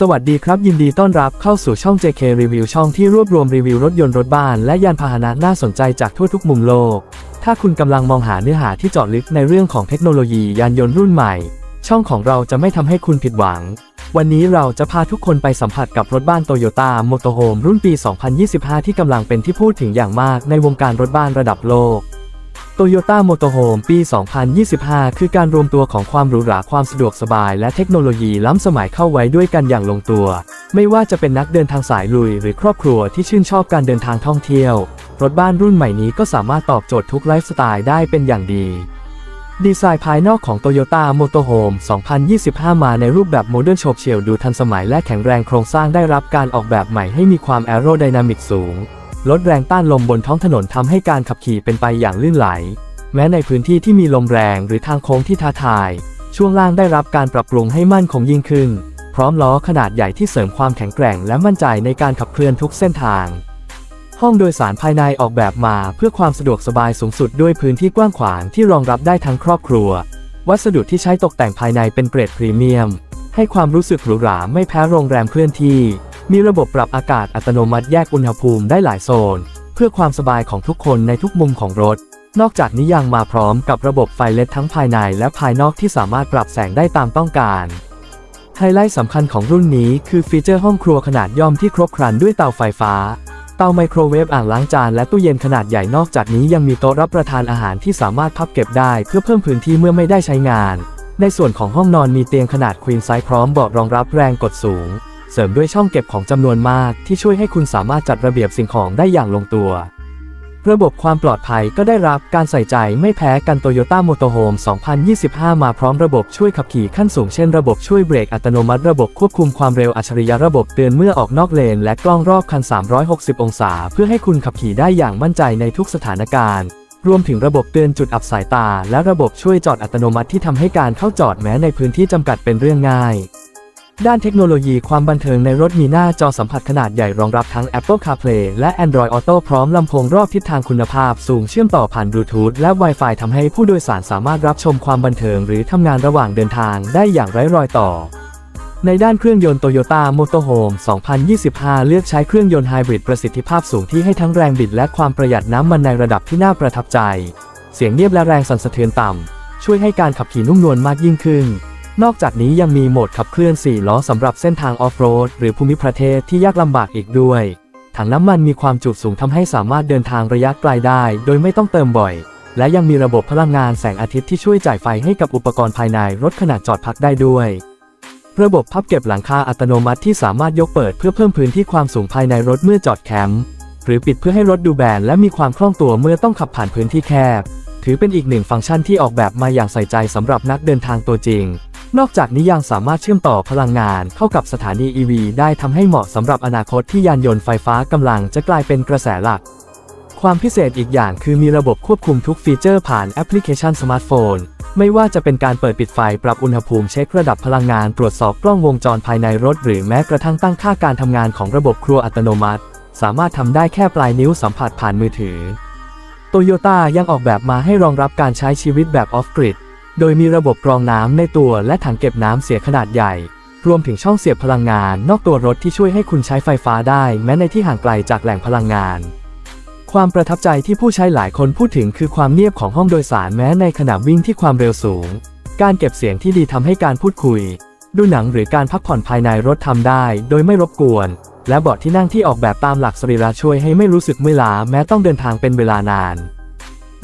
สวัสดีครับ ยินดีต้อนรับเข้าสู่ช่อง JK Review ช่องที่รวบรวมรีวิวรถยนต์รถบ้าน และยานพาหนะน่าสนใจจากทั่วทุกมุมโลก ถ้าคุณกำลังมองหาเนื้อหาที่เจาะลึกในเรื่องของเทคโนโลยียานยนต์รุ่นใหม่ ช่องของเราจะไม่ทำให้คุณผิดหวัง วันนี้เราจะพาทุกคนไปสัมผัสกับรถบ้าน Toyota Motorhome รุ่นปี 2025 ที่กำลังเป็นที่พูดถึงอย่างมากในวงการรถบ้านระดับโลก Toyota Motorhome ปี 2025 คือการรวมตัวของความหรูหราความสะดวกสบาย และเทคโนโลยีล้ำสมัยเข้าไว้ด้วยกันอย่างลงตัว ไม่ว่าจะเป็นนักเดินทางสายลุย หรือครอบครัวที่ชื่นชอบการเดินทางท่องเที่ยว รถบ้านรุ่นใหม่นี้ก็สามารถตอบโจทย์ทุกไลฟ์สไตล์ได้เป็นอย่างดี ดีไซน์ภายนอกของ Toyota Motorhome 2025 มาในรูปแบบโมเดิร์นโฉบเฉี่ยวดูทันสมัยและแข็งแรงโครงสร้างได้รับการออกแบบใหม่ให้มีความแอโรไดนามิกสูง ลดแรงต้านลมบนท้องถนนทำให้การขับขี่เป็นไปอย่างลื่นไหล แม้ในพื้นที่ที่มีลมแรงหรือทางโค้งที่ท้าทาย ช่วงล่างได้รับการปรับปรุงให้มั่นคงยิ่งขึ้น พร้อมล้อขนาดใหญ่ที่เสริมความแข็งแกร่งและมั่นใจในการขับเคลื่อนทุกเส้นทาง ห้องโดยสารภายในออกแบบมาเพื่อความสะดวกสบายสูงสุดด้วยพื้นที่กว้างขวางที่รองรับได้ทั้งครอบครัว วัสดุที่ใช้ตกแต่งภายในเป็นเกรดพรีเมียม ให้ความรู้สึกหรูหราไม่แพ้โรงแรมเคลื่อนที่ มีระบบปรับอากาศอัตโนมัติแยกอุณหภูมิได้หลายโซน เพื่อความสบายของทุกคนในทุกมุมของรถ นอกจากนี้ยังมาพร้อมกับระบบไฟเลดทั้งภายในและภายนอกที่สามารถปรับแสงได้ตามต้องการไฮไลท์สำคัญของรุ่นนี้คือฟีเจอร์ห้องครัวขนาดย่อมที่ครบครันด้วยเตาไฟฟ้า เตาไมโครเวฟอ่างล้างจานและตู้เย็นขนาดใหญ่นอกจากนี้ยังมีโต๊ะรับประทานอาหารที่สามารถพับเก็บได้เพื่อเพิ่มพื้นที่เมื่อไม่ได้ใช้งาน ในส่วนของห้องนอนมีเตียงขนาดควีนไซส์พร้อมเบาะรองรับแรงกดสูง เสริมด้วยช่องเก็บของจำนวนมากที่ช่วยให้คุณสามารถจัดระเบียบสิ่งของได้อย่างลงตัว ระบบความปลอดภัยก็ได้รับการใส่ใจไม่แพ้กัน Toyota Motorhome 2025 มาพร้อมระบบช่วยขับขี่ขั้นสูงเช่นระบบช่วยเบรกอัตโนมัติระบบควบคุมความเร็วอัจฉริยะระบบเตือนเมื่อออกนอกเลน และกล้องรอบคัน 360 องศา เพื่อให้คุณขับขี่ได้อย่างมั่นใจในทุกสถานการณ์รวมถึงระบบเตือนจุดอับสายตา และระบบช่วยจอดอัตโนมัติที่ทำให้การเข้าจอดแม้ในพื้นที่จำกัดเป็นเรื่องง่าย ด้านเทคโนโลยีความบันเทิงในรถมีหน้าจอสัมผัสขนาดใหญ่รองรับทั้ง Apple CarPlay และ Android Auto พร้อมลำโพงรอบทิศทางคุณภาพสูงเชื่อมต่อผ่านบลูทูธและ Wi-Fi ทำให้ผู้โดยสารสามารถรับชมความบันเทิงหรือทำงานระหว่างเดินทางได้อย่างไร้รอยต่อ ในด้านเครื่องยนต์ Toyota Motorhome 2025 เลือกใช้เครื่องยนต์ไฮบริดประสิทธิภาพสูงที่ให้ทั้งแรงบิดและความประหยัดน้ำมันในระดับที่น่าประทับใจ เสียงเงียบและแรงสั่นสะเทือนต่ำช่วยให้การขับขี่นุ่มนวลมากยิ่งขึ้น นอกจากนี้ยังมีโหมดขับเคลื่อน 4 ล้อสำหรับเส้นทางออฟโรดหรือภูมิประเทศที่ยากลำบากอีกด้วย ถังน้ำมันมีความจุสูงทำให้สามารถเดินทางระยะไกลได้ โดยไม่ต้องเติมบ่อย และยังมีระบบพลังงานแสงอาทิตย์ที่ช่วยจ่ายไฟให้กับอุปกรณ์ภายในรถขณะจอดพักได้ด้วย ระบบพับเก็บหลังคาอัตโนมัติที่สามารถยกเปิดเพื่อเพิ่มพื้นที่ความสูงภายในรถเมื่อจอดแคมป์หรือปิดเพื่อให้รถดูแบนและมีความคล่องตัวเมื่อต้องขับผ่านพื้นที่แคบ ถือเป็นอีกหนึ่งฟังก์ชันที่ออกแบบมาอย่างใส่ใจสำหรับนักเดินทางตัวจริง นอกจากนี้ยังสามารถเชื่อมต่อพลังงานเข้ากับสถานี EV ได้ทำให้เหมาะสำหรับอนาคตที่ยานยนต์ไฟฟ้ากำลังจะกลายเป็นกระแสหลัก ความพิเศษอีกอย่างคือมีระบบควบคุมทุกฟีเจอร์ผ่านแอปพลิเคชันสมาร์ทโฟน ไม่ว่าจะเป็นการเปิดปิดไฟปรับอุณหภูมิเช็คระดับพลังงานตรวจสอบกล้องวงจรภายในรถ หรือแม้กระทั่งตั้งค่าการทำงานของระบบครัวอัตโนมัติ สามารถทำได้แค่ปลายนิ้วสัมผัสผ่านมือถือโตโยต้ายังออกแบบมาให้รองรับการใช้ชีวิตแบบออฟกริด โดยมีระบบกรองน้ำในตัวและถังเก็บน้ำเสียขนาดใหญ่ รวมถึงช่องเสียบพลังงานนอกตัวรถที่ช่วยให้คุณใช้ไฟฟ้าได้แม้ในที่ห่างไกลจากแหล่งพลังงาน ความประทับใจที่ผู้ใช้หลายคนพูดถึงคือความเงียบของห้องโดยสารแม้ในขณะวิ่งที่ความเร็วสูง การเก็บเสียงที่ดีทำให้การพูดคุย ดูหนังหรือการพักผ่อนภายในรถทำได้ โดยไม่รบกวน และเบาะที่นั่งที่ออกแบบตามหลักสรีระช่วยให้ไม่รู้สึกเมื่อยล้าแม้ต้องเดินทางเป็นเวลานาน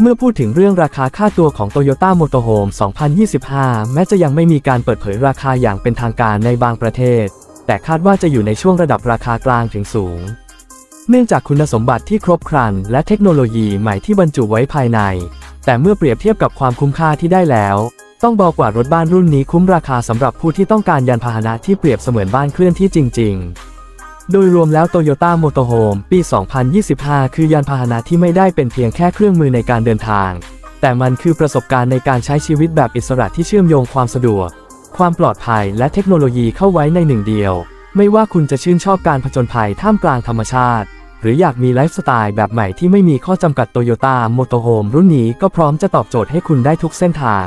เมื่อพูดถึงเรื่องราคาค่าตัวของ Toyota Motorhome 2025 แม้จะยังไม่มีการเปิดเผยราคาอย่างเป็นทางการในบางประเทศ แต่คาดว่าจะอยู่ในช่วงระดับราคากลางถึงสูง เนื่องจากคุณสมบัติที่ครบครัน และเทคโนโลยีใหม่ที่บรรจุไว้ภายใน แต่เมื่อเปรียบเทียบกับความคุ้มค่าที่ได้แล้ว ต้องบอกว่ารถบ้านรุ่นนี้คุ้มราคาสำหรับผู้ที่ต้องการยานพาหนะที่เปรียบเสมือนบ้านเคลื่อนที่จริง ๆ โดยรวมแล้ว Toyota Motorhome ปี 2025 คือยานพาหนะที่ไม่ได้เป็นเพียงแค่เครื่องมือในการเดินทาง แต่มันคือประสบการณ์ในการใช้ชีวิตแบบอิสระที่เชื่อมโยงความสะดวก ความปลอดภัยและเทคโนโลยีเข้าไว้ในหนึ่งเดียว ไม่ว่าคุณจะชื่นชอบการผจญภัยท่ามกลางธรรมชาติ หรืออยากมีไลฟ์สไตล์แบบใหม่ที่ไม่มีข้อจำกัด Toyota Motorhome รุ่นนี้ก็พร้อมจะตอบโจทย์ให้คุณได้ทุกเส้นทาง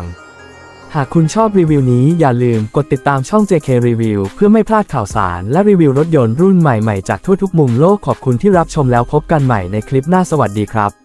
หากคุณชอบรีวิวนี้อย่าลืมกดติดตามช่อง JK Review เพื่อไม่พลาดข่าวสารและรีวิวรถยนต์รุ่นใหม่ๆ จากทั่วทุกมุมโลกขอบคุณที่รับชมแล้วพบกันใหม่ในคลิปหน้าสวัสดีครับ